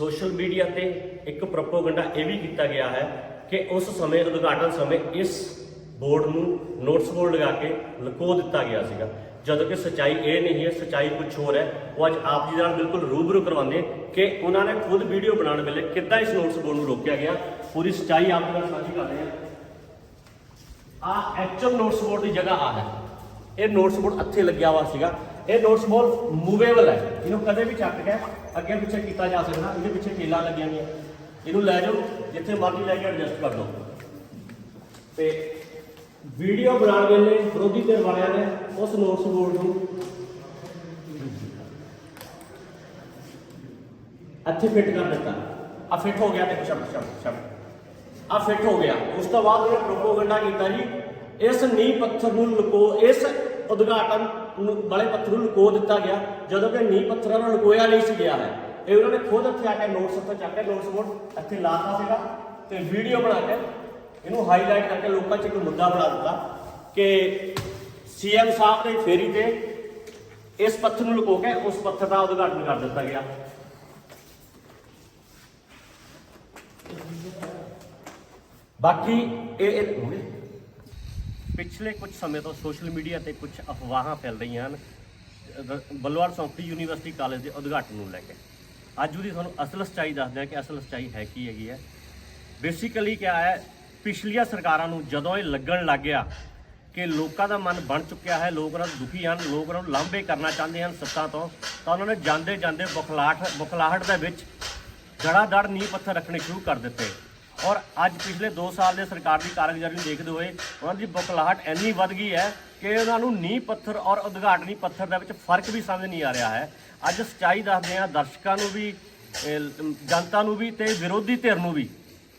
Social media ਤੇ ਇੱਕ propaganda ਇਹ ਵੀ ਕੀਤਾ ਗਿਆ ਹੈ ਕਿ ਉਸ ਸਮੇਂ, ਉਦਘਾਟਨ ਸਮੇਂ ਇਸ ਬੋਰਡ ਨੂੰ ਨੋਟਿਸ ਬੋਰਡ ਲਗਾ ਕੇ ਲੁਕੋ ਦਿੱਤਾ ਗਿਆ ਸੀਗਾ। ਜਦੋਂ ਕਿ ਸਚਾਈ ਇਹ ਨਹੀਂ ਹੈ, ਸਚਾਈ ਕੁਝ ਹੋਰ ਹੈ। ਉਹ ਅੱਜ ਆਪ ਜੀ ਨਾਲ ਬਿਲਕੁਲ ਰੂਬਰੂ ਕਰਵਾਉਂਦੇ ਕਿ ਉਹਨਾਂ ਨੇ ਖੁਦ ਵੀਡੀਓ ਬਣਾਉਣ ਵੇਲੇ ਕਿੱਦਾਂ ਇਸ ਨੋਟਿਸ ਬੋਰਡ ਨੂੰ ਰੋਕਿਆ ਗਿਆ। ਪੂਰੀ ਸਚਾਈ ਆਪ ਨਾਲ ਸਾਂਝੀ ਕਰ ਰਹੇ ਹਾਂ। ਆ ਐਕਚੁਅਲ ਨੋਟਿਸ ਬੋਰਡ ਦੀ ਜਗ੍ਹਾ ਆ ਹੈ। ਇਹ ਨੋਟਿਸ ਬੋਰਡ ਇੱਥੇ ਲੱਗਿਆ ਹੋਇਆ ਸੀਗਾ। ਇਹ ਨੋਟਿਸ ਬੋਰਡ ਮੂਵੇਬਲ ਹੈ। ਇਹਨੂੰ ਕਦੇ ਵੀ ਚੱਕ ਕੇ ਅੱਗੇ ਪਿੱਛੇ ਕੀਤਾ ਜਾ ਸਕਦਾ, ਇਹਦੇ ਪਿੱਛੇ ਟੇਲਾਂ ਲੱਗੀਆਂ ਹੋਈਆਂ। ਇਹਨੂੰ ਲੈ ਜਾਓ, ਜਿੱਥੇ ਮਰਜ਼ੀ ਲੈ ਕੇ ਐਡਜਸਟ ਕਰ ਲਓ। ਤੇ ਵੀਡੀਓ ਬਣਾਉਣ ਵੇਲੇ ਵਿਰੋਧੀ ਧਿਰ ਵਾਲਿਆਂ ਨੇ ਉਸ ਨੋਟਸ ਬੋਰਡ ਨੂੰ ਇੱਥੇ ਫਿੱਟ ਕਰ ਦਿੱਤਾ। ਆ ਫਿੱਟ ਹੋ ਗਿਆ, ਦੇਖੋ ਸ਼ਬਦ ਸ਼ਬਦ ਸ਼ਬਦ ਆ ਫਿੱਟ ਹੋ ਗਿਆ। ਉਸ ਤੋਂ ਬਾਅਦ ਉਹਨੇ ਪ੍ਰੋਪੋਗੰਡਾ ਕੀਤਾ ਜੀ। ਇਸ ਨੀਂਹ ਪੱਥਰ ਨੂੰ ਲੁਕੋ, ਇਸ ਉਦਘਾਟਨ ਨੂੰ ਵਾਲੇ ਪੱਥਰ ਨੂੰ ਲੁਕੋ ਦਿੱਤਾ ਗਿਆ, ਜਦੋਂ ਕਿ ਨੀਂਹ ਪੱਥਰਾਂ ਨੂੰ ਲੁਕੋਇਆ ਨਹੀਂ ਸੀ ਗਿਆ ਹੈ। ਇਹ ਉਹਨਾਂ ਨੇ ਖੁਦ ਇੱਥੇ ਆ ਕੇ ਨੋਟਸ ਉੱਤੇ ਚੱਕ ਕੇ ਨੋਟਸ ਬੋਰਡ ਇੱਥੇ ਲਾਤਾ ਸੀਗਾ ਤੇ ਵੀਡੀਓ ਬਣਾ ਕੇ ਇਹਨੂੰ ਹਾਈਲਾਈਟ ਕਰਕੇ ਲੋਕਾਂ 'ਚ ਇੱਕ ਮੁੱਦਾ ਬਣਾ ਦਿੱਤਾ ਕਿ ਸੀਐਮ ਸਾਹਿਬ ਦੀ ਫੇਰੀ ਤੇ ਇਸ ਪੱਥਰ ਨੂੰ ਲੁਕੋ ਕੇ ਉਸ ਪੱਥਰ ਦਾ ਉਦਘਾਟਨ ਕਰ ਦਿੱਤਾ ਗਿਆ। ਬਾਕੀ ਇਹ ਪਿਛਲੇ ਕੁਝ ਸਮੇਂ ਤੋਂ ਸੋਸ਼ਲ ਮੀਡੀਆ ਤੇ ਕੁਝ ਅਫਵਾਹਾਂ ਫੈਲ ਰਹੀਆਂ ਹਨ ਰ- ਸੌਂਪੀ ਯੂਨੀਵਰਸਿਟੀ ਕਾਲਜ ਦੇ ਉਦਘਾਟਨ ਨੂੰ ਲੈ ਕੇ। ਅੱਜ ਉਹਦੀ ਤੁਹਾਨੂੰ ਅਸਲ ਸੱਚਾਈ ਦੱਸਦੇ ਹਾਂ ਕਿ ਅਸਲ ਸੱਚਾਈ ਹੈ ਕੀ ਹੈਗੀ ਹੈ। ਬੇਸਿਕਲੀ ਕਿਆ ਹੈ, ਪਿਛਲੀਆਂ ਸਰਕਾਰਾਂ ਨੂੰ ਜਦੋਂ ਇਹ ਲੱਗਣ ਲੱਗ ਗਿਆ ਕਿ ਲੋਕਾਂ ਦਾ ਮਨ ਬਣ ਚੁੱਕਿਆ ਹੈ, ਲੋਕ ਉਹਨਾਂ ਨੂੰ ਦੁਖੀ ਹਨ, ਲੋਕ ਉਹਨਾਂ ਨੂੰ ਲਾਂਭੇ ਕਰਨਾ ਚਾਹੁੰਦੇ ਹਨ ਸੱਤਾ ਤੋਂ, ਤਾਂ ਉਹਨਾਂ ਨੇ ਜਾਂਦੇ ਜਾਂਦੇ ਬੁਖਲਾਹਟ ਬੁਖਲਾਹਟ ਦੇ ਵਿੱਚ ਜੜਾ ਦੜ ਨੀਂਹ ਪੱਥਰ ਰੱਖਣੇ ਸ਼ੁਰੂ ਕਰ ਦਿੱਤੇ। ਔਰ ਅੱਜ ਪਿਛਲੇ 2 ਸਾਲ ਦੇ ਸਰਕਾਰ ਦੀ ਕਾਰਗੁਜ਼ਾਰੀ ਨੂੰ ਦੇਖਦੇ ਹੋਏ ਉਹਨਾਂ ਦੀ ਬੁਖਲਾਹਟ ਇੰਨੀ ਵੱਧ ਗਈ ਹੈ ਕਿ ਉਹਨਾਂ ਨੂੰ ਨੀਂਹ ਪੱਥਰ ਔਰ ਉਦਘਾਟਨੀ ਪੱਥਰ ਦੇ ਵਿੱਚ ਫ਼ਰਕ ਵੀ ਸਮਝ ਨਹੀਂ ਆ ਰਿਹਾ ਹੈ। ਅੱਜ ਸੱਚਾਈ ਦੱਸਦੇ ਹਾਂ ਦਰਸ਼ਕਾਂ ਨੂੰ ਵੀ ਜਨਤਾ ਨੂੰ ਵੀ ਤੇ ਵਿਰੋਧੀ ਧਿਰ ਨੂੰ ਵੀ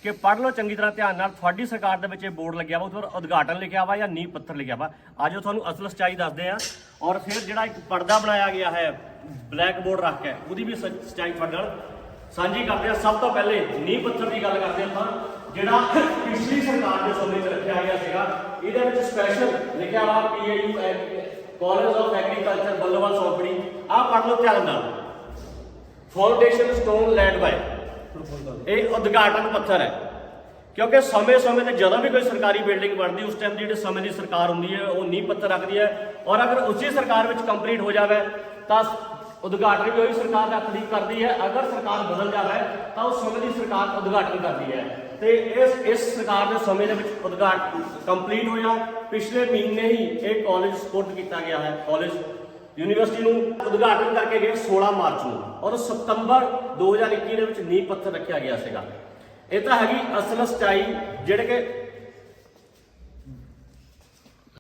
ਕਿ ਪੜ੍ਹ ਲਓ ਚੰਗੀ ਤਰ੍ਹਾਂ ਧਿਆਨ ਨਾਲ, ਤੁਹਾਡੀ ਸਰਕਾਰ ਦੇ ਵਿੱਚ ਇਹ ਬੋਰਡ ਲੱਗਿਆ ਵਾ, ਉੱਥੇ ਉਦਘਾਟਨ ਲਿਖਿਆ ਵਾ ਜਾਂ ਨੀਂਹ ਪੱਥਰ ਲਿਖਿਆ ਵਾ। ਅੱਜ ਉਹ ਤੁਹਾਨੂੰ ਅਸਲ ਸੱਚਾਈ ਦੱਸਦੇ ਆ ਔਰ ਫਿਰ ਜਿਹੜਾ ਇੱਕ ਪਰਦਾ ਬਣਾਇਆ ਗਿਆ ਹੈ, ਬਲੈਕ ਬੋਰਡ ਰੱਖ ਕੇ, ਉਹਦੀ ਵੀ ਸੱਚ- ਸੱਚਾਈ ਤੁਹਾਡੇ ਨਾਲ ਸਾਂਝੀ ਕਰਦੇ ਆ ਸਭ ਤੋਂ ਪਹਿਲੇ ਨੀਂਹ ਪੱਥਰ ਦੀ ਗੱਲ ਕਰਦੇ ਆਪਾਂ, ਜਿਹੜਾ ਪਿਛਲੀ ਸਰਕਾਰ ਦੇ ਸਮੇਂ 'ਚ ਰੱਖਿਆ ਗਿਆ ਸੀਗਾ, ਇਹਦੇ ਵਿੱਚ ਸਪੈਸ਼ਲ ਲਿਖਿਆ ਵਾ PAU college of agriculture Ballowal Saunkhri ਆਹ ਪੜ੍ਹ ਲਓ ਧਿਆਨ ਨਾਲ। ਫਾਊਂਡੇਸ਼ਨ ਸਟੋਨ ਲੈਂਡ ਬਾਈ ਇਹ ਉਦਘਾਟਨ ਪੱਥਰ ਹੈ। ਕਿਉਂਕਿ ਸਮੇਂ-ਸਮੇਂ ਤੇ ਜਦੋਂ ਵੀ ਕੋਈ ਸਰਕਾਰੀ ਬਿਲਡਿੰਗ ਬਣਦੀ, ਉਸ ਟਾਈਮ ਦੀ ਜਿਹੜੀ ਸਮੇਂ ਦੀ ਸਰਕਾਰ ਹੁੰਦੀ ਹੈ, ਉਹ ਨੀਂਹ ਪੱਥਰ ਰੱਖਦੀ ਹੈ। ਔਰ ਅਗਰ ਉਸੇ ਸਰਕਾਰ ਵਿੱਚ ਕੰਪਲੀਟ ਹੋ ਜਾਵੇ, ਤਾਂ ਉਦਘਾਟਨ ਵੀ ਉਹੀ ਸਰਕਾਰ ਦਾ ਤਕਲੀਫ ਕਰਦੀ ਹੈ। ਅਗਰ ਸਰਕਾਰ ਬਦਲ ਜਾਵੇ, ਤਾਂ ਉਸ ਸਮੇਂ ਦੀ ਸਰਕਾਰ ਉਦਘਾਟਨ ਕਰਦੀ ਹੈ। ਤੇ ਇਸ ਇਸ ਸਰਕਾਰ ਦੇ ਸਮੇਂ ਦੇ ਵਿੱਚ ਉਦਘਾਟਨ ਕੰਪਲੀਟ ਹੋਇਆ। ਪਿਛਲੇ ਮਹੀਨੇ ਹੀ ਇਹ ਕਾਲਜ ਸਪੋਰਟ ਕੀਤਾ ਗਿਆ ਹੈ। ਕਾਲਜ ਯੂਨੀਵਰਸਿਟੀ ਨੂੰ ਉਦਘਾਟਨ ਕਰਕੇ ਗਏ 16 ਮਾਰਚ ਨੂੰ। ਔਰ ਸਤੰਬਰ 2021 ਦੇ ਵਿੱਚ ਨੀਂਹ ਪੱਥਰ ਰੱਖਿਆ ਗਿਆ ਸੀਗਾ। ਇਹ ਤਾਂ ਹੈਗੀ ਅਸਲ ਸਚਾਈ, ਜਿਹੜੇ ਕਿ